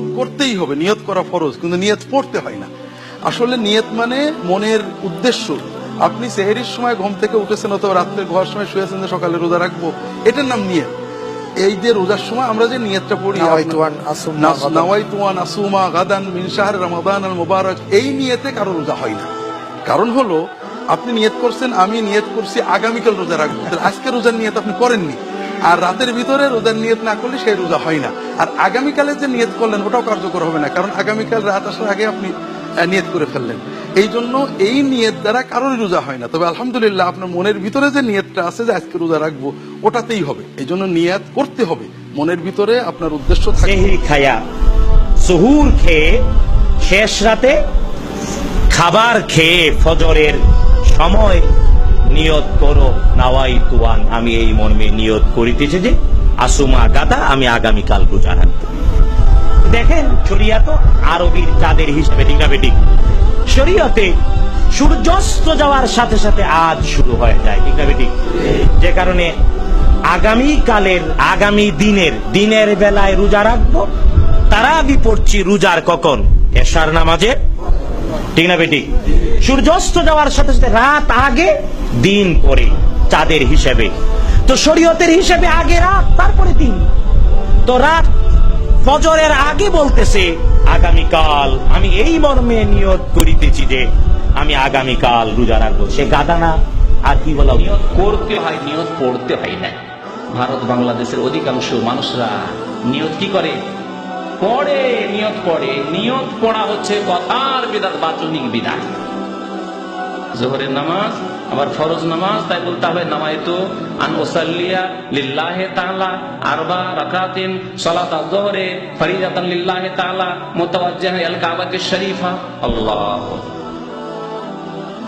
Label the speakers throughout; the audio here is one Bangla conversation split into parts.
Speaker 1: নিয়ত করতেই হবে নিয়ত করা ফরজ কিন্তু নিয়ত পড়তে হয় না। আসলে নিয়ত মানে মনের উদ্দেশ্য। আপনি সেহেরির সময় ঘুম থেকে উঠেছেন অথবা রাত্রে ঘর সময় শুয়েছেন যে সকালে রোজা রাখব এটার নাম নিয়ত। এই যে রোজার সময় আমরা যে নিয়তটা পড়ি
Speaker 2: নাওয়াইতু আন আসুমা গাদান।
Speaker 1: নাওয়াইতু আন আসুমা গাদান মিন শাহর রমাদান আল মুবারক এই নিয়তে কারও রোজা হয় না। কারণ হলো আপনি নিয়ত করছেন আমি নিয়ত করছি আগামীকাল রোজা রাখব। আজকে রোজার নিয়ত আপনি করেননি। আর রাতের ভিতরে রোজার নিয়ত না করলে সেই রোজা হয় না। আর আগামীকালে যে নিয়ত করলেন, ওটাও কার্যকর হবে না। কারণ আগামীকাল রাত আসার আগে আপনি নিয়ত করে ফেললেন। এই জন্য এই নিয়ত দ্বারা কারোরই রোজা হয় না। তবে আলহামদুলিল্লাহ আপনার মনের ভিতরে যে নিয়তটা আছে যে আজকে রোজা রাখব, ওটাতেই হবে। এই জন্য নিয়াত করতে হবে। মনের ভিতরে আপনার উদ্দেশ্য
Speaker 3: সেহরি খায়া সুহুর খেয়ে, শেষ রাতে খাবার খেয়ে ফজরের সময় নিয়ত করো, নাওয়াই তুয়ান, আমি এই মর্মে নিয়ত করিতেছি যে, আসুমা গাদা, আমি আগামীকাল রোজা রাখব। দেখেন শরিয়াত আরবির চাঁদের হিসেবে, ঠিক না বেঠিক? শরীয়তে সূর্যাস্ত যাওয়ার সাথে সাথে আজ শুরু হয়ে যায়, ঠিক না বেঠিক? যে কারণে আগামী কালের আগামী দিনের দিনের বেলায় রোজা রাখব তারা আমি পড়ছি রোজার কখন? এশার নামাজে ঠিক না বেটি সূর্যাস্ত যাওয়ার সাথে সাথে রাত আগে, দিন পরে, চাঁদের হিসেবে। তো শরীয়তের হিসেবে আগে রাত, তারপরে দিন। তো রাত ফজরের আগে বলতেছে, আগামীকাল আমি এই মর্মে নিয়ত করিতেছি যে, আমি আগামীকাল রোজা রাখব। সে গাদানা আর কি বলা
Speaker 4: নিয়ত করতে হয়, নিয়ত পড়তে হয় না। ভারত বাংলাদেশের অধিকাংশ মানুষরা নিয়ত কি করে? পড়ে, নিয়ত পড়ে। নিয়ত পড়া হচ্ছে কথার বিধান বাচনিক বিধান। জোহরের নামাজ, আবার ফরজ নামাজ, তাই বলতে হবে নামায়তু আন ওসাল্লিয়া লিল্লাহে তাআলা আরবা রাকাতিন, সালাত আয-যুহরে ফরিদাতান লিল্লাহি তাআলা মুতাওয়াজ্জিহান ইলাল কাবাতি শরীফা। আল্লাহ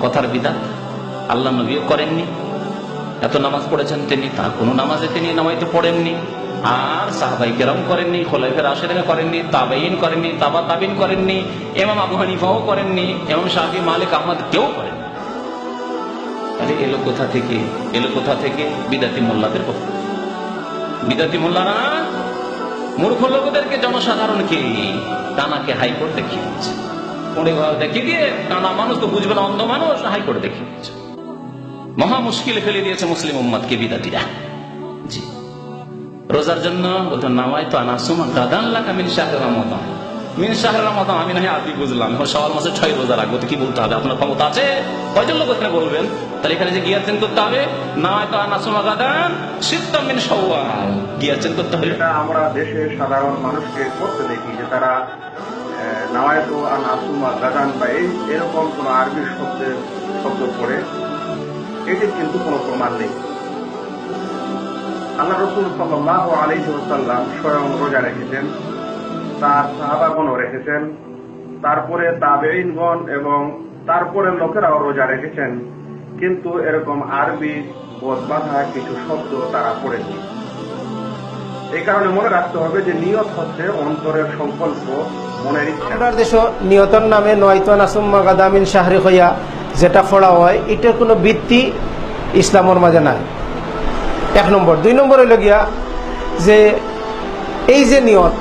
Speaker 4: কথার বিধান, আল্লাহ নবীও করেননি। এত নামাজ পড়েছেন তিনি, তার কোনো নামাজে তিনি নামাইতে পড়েননি। আর সাহাবাই কেরাম করেননি, খোলাইফের আশেরা করেননি তাবাইন করেননি, তাবা তাবিন করেননি এমাম আবু হানিফাও করেননি এমাম শাহি মালিক, আহমদ কেউ করেন তাহলে এলো কোথা থেকে? এলো কোথা থেকে? বিদাতি মোল্লাদের পক্ষ। বিদাতি মোল্লারা, মূর্খ লোকদেরকে জনসাধারণকে টানাকে হাইকোর্ট দেখিয়ে দিচ্ছে। পড়ে দেখিয়ে দিয়ে টানা মানুষ তো বুঝবে না, অন্ধ মানুষ, হাইকোর্ট দেখিয়ে দিচ্ছে। মহা মুশকিলে ফেলে দিয়েছে মুসলিম উম্মতকে বিদাতিরা। জি। রোজার জন্য বলতো নামাই তো আনাসুমা গাদান লাকা মিন শাহরে রমাদান। মিন শাহরে রমাদান, আমি নাহি আরবি বুঝলাম। এখন সবার মাসে ছয় রোজা রাখব কি বলতে হবে? আপনার ক্ষমতা আছে? কয়জন লোক এখানে বলবেন? তাহলে এখানে যে গিয়ার করতে হবে নামাই তো আনাসুমা গাদান সিত্তাম মিন শাওয়াল। গিয়ার করতে হবে।
Speaker 5: আমরা দেশের সাধারণ মানুষকে করতে দেখি যে তারা নাওয়ায়ত আন আসুমা গাদান বা এই, এরকম কোন আরবি শব্দের শব্দ পড়ে। এটির কিন্তু কোনো প্রমাণ নেই। আল্লাহ রসুল সাল্লাহ আলাইহি ওয়াসাল্লাম স্বয়ং রোজা রেখেছেন। তার সাহাবাগণও রেখেছেন, তারপরে তাবেইনগণ এবং তারপরে লোকেরাও রোজা রেখেছেন। কিন্তু এরকম আরবি বোধবাধা কিছু শব্দ তারা পড়েনি। এই কারণে মনে রাখতে হবে যে নিয়ত হচ্ছে অন্তরের সংকল্প, মনের ইচ্ছা।
Speaker 2: দেশ নিয়তন নামে নয়তন আসুম্মা গাদামিন শাহরি হইয়া যেটা ফোড়া হয়, এটার কোনো ভিত্তি ইসলামের মাঝে নাই। এক নম্বর। দুই নম্বর হইল গিয়া যে এই যে নিয়ত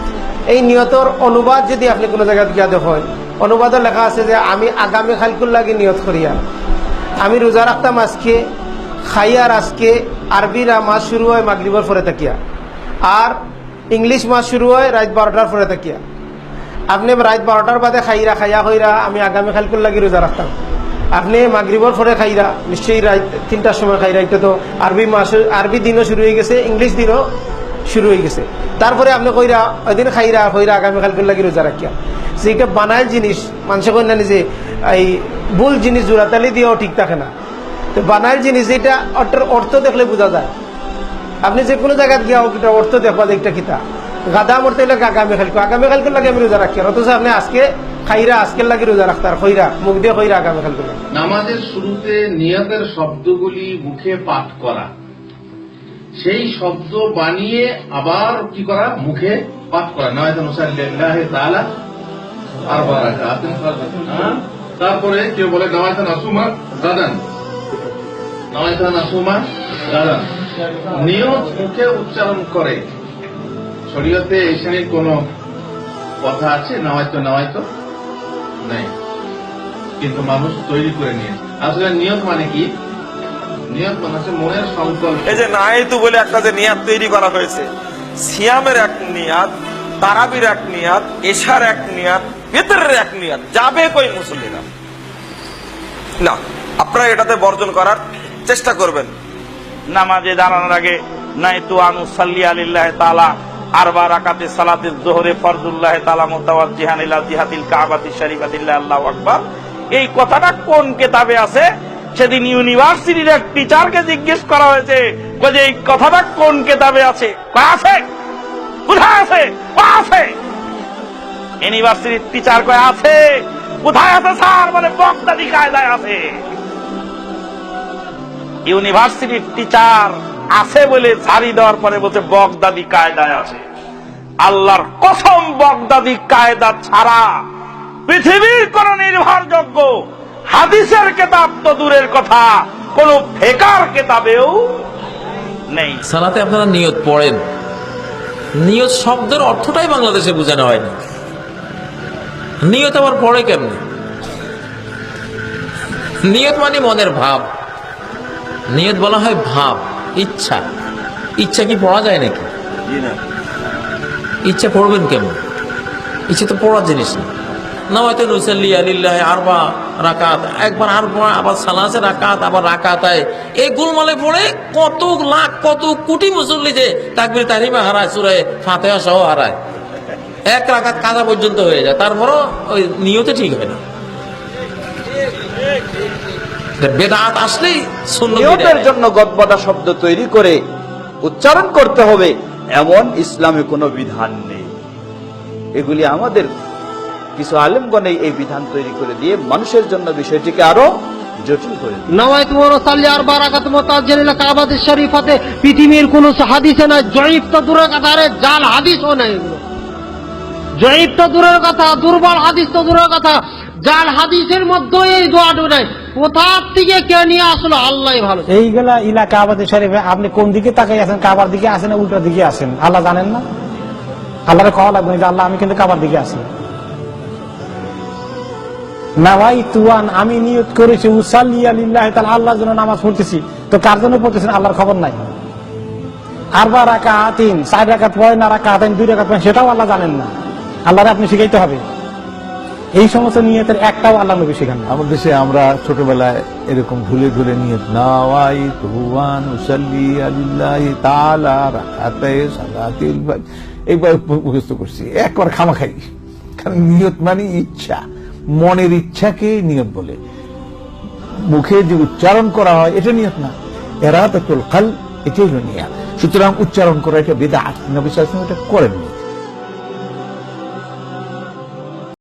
Speaker 2: এই নিয়তর অনুবাদ যদি আপনি কোনো জায়গায় গিয়া দেখেন অনুবাদে লেখা আছে যে আমি আগামী খালকুল লাগি নিয়ত করিয়া আমি রোজা রাখতাম আজকে খাইয়ার আজকে আরবিরা মাস শুরু হয় মাগরিবর পরে তাকিয়া আর ইংলিশ মাস শুরু হয় রাত বারোটার পরে তাকিয়া আপনি রাত বারোটার বাদে খাইরা খাইয়া হইরা আমি আগামী খালকুল লাগি রোজা রাখতাম আপনি মাগরিবর পরে খাইরা নিশ্চয়ই রাত তিনটার সময় খাইরা এটা তো আরবি মাস আরবি দিনও শুরু হয়ে গেছে ইংলিশ দিনও শুরু হয়ে গেছে। তারপরে আপনি কইরা, ওইদিন খাইরা হইরা আগামী খালকুল লাগি রোজা রাখিয়া। যেটা বানায় জিনিস, মানুষে কই না যে, এই ভুল জিনিস জোড়াতালি দিয়েও ঠিক থাকে না। তো বানায় জিনিস, এটা অর্থের অর্থ দেখলে বোঝা যায়। আপনি যে কোনো জায়গায় গিয়া এটা অর্থ দেখবা যে একটা কিতা। গাদা মরতে হলে আগামী খালকো লাগে আমি রোজা রাখি আর অথচ আপনি আজকে খাইরা আজকের লাগে রোজা রাখতার খইরা মুখ দিয়ে খইরা আগামী খালকুল লাগে।
Speaker 6: নামাজের শুরুতে নিয়তের শব্দগুলি মুখে পাঠ করা। সেই শব্দ বানিয়ে আবার কি করা? মুখে পাঠ করা। নয়তো? তারপরে কেউ বলে নওয়াইতান আসুমা গাদান। নওয়াইতান আসুমা গাদান। নিয়ত মুখে উচ্চারণ করে। শরীয়তে এই শ্রেণির কোন কথা আছে? নাওয়াইতো নাওয়াইতো নেই। কিন্তু মানুষ তৈরি করে নিয়ে আসলে নিয়ত মানে কি?
Speaker 7: এই যে নাইতু বলে একটা যে নিয়াত তৈরি করা হয়েছে সিয়ামের এক নিয়াত তারাবির এক নিয়াত এশার এক নিয়াত ভেতরের এক নিয়াত যাবে কই মুসল্লিরা? না আপনারা এটাতে বর্জন করার চেষ্টা করবেন। নামাজে দাঁড়ানোর আগে নাইতু আনু সাল্লি আলিল্লাহ তাআলা আরবা রাকাতে সালাতে জোহরে ফরজুল্লাহ তালা মুতাওয়াজ্জিহান ইলা জিহাতিল কাবাতি শরীফাতিল্লাহ আল্লাহু আকবার। এই কথাটা কোন কেতাবে আছে? সেদিন ইউনিভার্সিটির এক টিচারকে জিজ্ঞেস করা হয়েছে যে এই কথাটা কোন কিতাবে আছে? আছে। কোথায় আছে। আছে। ইউনিভার্সিটির টিচার কয়, আছে। কোথায় আছে স্যার কায়দায় আছে। ইউনিভার্সিটির টিচার আছে বলে ঝাড়ি দেওয়ার পরে বলছে বগদাদি কায়দায় আছে। আল্লাহর কসম বগদাদি কায়দা ছাড়া পৃথিবীর কোন নির্ভরযোগ্য হাদিসের কেতাব তো দূরের কথা কোন ফেকার কেতাবেও নেই।
Speaker 8: সালাতে আপনারা নিয়ত পড়েন। নিয়ত শব্দের অর্থটাই বাংলাদেশে বোঝানো হয়নি। নিয়ত আবার পড়ে কেমনি? নিয়ত মানে মনের ভাব। নিয়ত বলা হয় ভাব ইচ্ছা। ইচ্ছা কি পড়া যায় নাকি? ইচ্ছা পড়বেন কেমন? ইচ্ছা তো পড়ার জিনিস না। না হয়তো নুসাল্লি আলিল্লাহ আরবা। রাকাত। একবার আরবা আবার সালাসে রাকাত, আবার রাকাতায়। এই গুলমালে পড়ে কত লাখ, কত কোটি মুসল্লি যে তাকবির তারিমা হারায়, সুরে ফাতেহা সহ হারায়। এক রাকাত কাজা পর্যন্ত হয়ে যায়। তারপরও ওই নিয়তে ঠিক হয় না। বেদাত আসলেই
Speaker 9: নিয়তের জন্য গদবাদা শব্দ তৈরি করে উচ্চারণ করতে হবে। এমন ইসলামে কোনো বিধান নেই। এগুলি আমাদের কিছু আলেমগণে এই বিধান তৈরি করে দিয়ে মানুষের জন্য বিষয়টিকে আরও জটিল করে দিয়েছে।
Speaker 10: নওয়াইত মোরসাল্লি আর বারাকাত মোতাজ্জালিল কাবাতের শরীফাতে পৃথিবীর কোন হাদিসে নাই জয়ীফ তো দূরের কথা আরে জাল হাদিসও নাই এগুলো। জয়ীফ তো দূরের কথা দুর্বল হাদিস তো দূরের কথা জাল হাদিসের মধ্যে এই দোয়াটু নাই। কোথার থেকে কে নিয়ে আসলো? আল্লাহ ভালো
Speaker 2: এইগুলা শরীফে আপনি কোন দিকে তাকাই আছেন কাবার দিকে আছেন না উল্টার দিকে আছেন? আল্লাহ জানেন না? আল্লাহরে খাওয়া লাগবে আল্লাহ আমি কিন্তু কাবার দিকে আছি। নাওয়াই তুয়ান, আমি নিয়ত করেছি, উসাল্লি আলিল্লাহ তাহলে আল্লাহর জন্য নামাজ পড়তেছি। তো কার জন্য পড়তেছেন? আল্লাহর খবর নাই। আরবা রাকা তিন চার রাকাত পড়েন না রাকা তিন দুই রাকাত পড়েন, সেটাও আল্লাহ জানেন না। আল্লাহরে আপনি শিখাইতে হবে। এই সমস্ত নিয়তের একটাও আল্লাহ নবী শিখান না।
Speaker 11: আমাদের দেশে আমরা ছোটবেলায় এরকম ভুলে ভুলে নিয়ে নাওয়াই তুয়ান, উসাল্লি আলিল্লাহি তাআলা রাকাতায়ে সালাতিল এইবার মুখস্থ করছি। একবার খামাখাই। কারণ নিয়ত মানে ইচ্ছা। মনের ইচ্ছাকে নিয়ত বলে। মুখে যে উচ্চারণ করা হয়, এটা নিয়ত না। এরা তো কাল এটাই নিয়ে সুতরাং উচ্চারণ করা এটা বেদা নবী এটা করেননি।